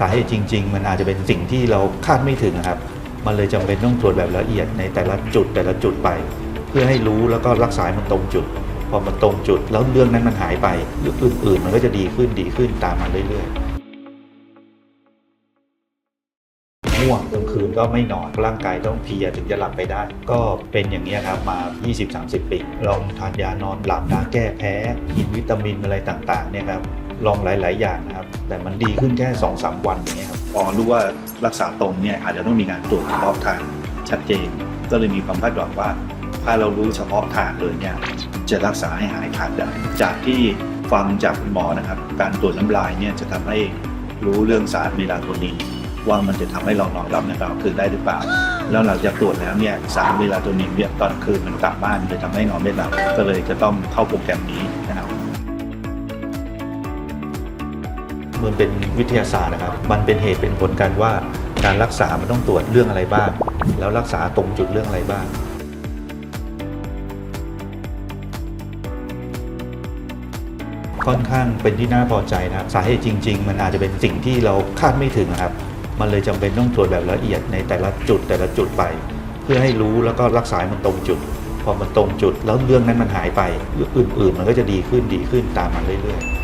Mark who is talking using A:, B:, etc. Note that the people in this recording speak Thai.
A: สาเหตุจริง ๆ มันอาจจะเป็นสิ่งที่เราคาดไม่ถึงนะครับ มันเลยจำเป็นต้องตรวจแบบละเอียดในแต่ละจุดแต่ละจุดไป เพื่อให้รู้แล้วก็รักษามันตรงจุด พอมันตรงจุด แล้วเรื่องนั้นมันหายไปเรื่องอื่น ๆ มันก็จะดีขึ้นดีขึ้นตามมาเรื่อยๆง่วงกลางคืนก็ไม่นอนร่างกายต้องเพียถึงจะหลับไปได้ ก็เป็นอย่างนี้ครับมา 20-30 ปีลองทานยานอนหลับยาแก้แพ้กินวิตามินอะไรต่างๆเนี่ยครับลองหลาย ๆ อย่างนะ แต่มันดีขึ้นแค่2อสวันอย่างเงี้ยครับพอรู้ว่ารักษาตรงเนี่ยอาจจะต้องมีการตรวจเฉพาะทางชัดเจน ก็เลยมีความคาดหวังว่า ถ้าเรารู้เฉพาะทางเลยเนี่ยจะรักษาให้หายขาดได้จากที่ฟังจากคุณหมอนะครับ การตรวจน้ำลายเนี่ยจะทำให้รู้เรื่องสารเมลาโทนินว่ามันจะทำให้เรานอนหลับในกลางคืนได้หรือเปล่า แล้วหลังจากตรวจแล้วเนี่ยสารเมลาโทนินเนี่ยตอนคืนมันกลับบ้านเลยทำให้นอนไม่หลับก็เลยจะต้องเข้าโปรแกรมนี้ มันเป็นวิทยาศาสตร์นะครับ มันเป็นเหตุเป็นผลกันว่าการรักษา มันต้องตรวจเรื่องอะไรบ้าง แล้วรักษาตรงจุดเรื่องอะไรบ้าง ค่อนข้างเป็นที่น่าพอใจนะครับสาเหตุจริง ๆ มันอาจจะเป็นสิ่งที่เราคาดไม่ถึงนะครับ มันเลยจำเป็นต้องตรวจแบบละเอียดในแต่ละจุดแต่ละจุดไป เพื่อให้รู้แล้วก็รักษามันตรงจุด พอมันตรงจุด แล้วเรื่องนั้นมันหายไปเรื่องอื่น ๆ มันก็จะดีขึ้นดีขึ้นตามมาเรื่อยๆ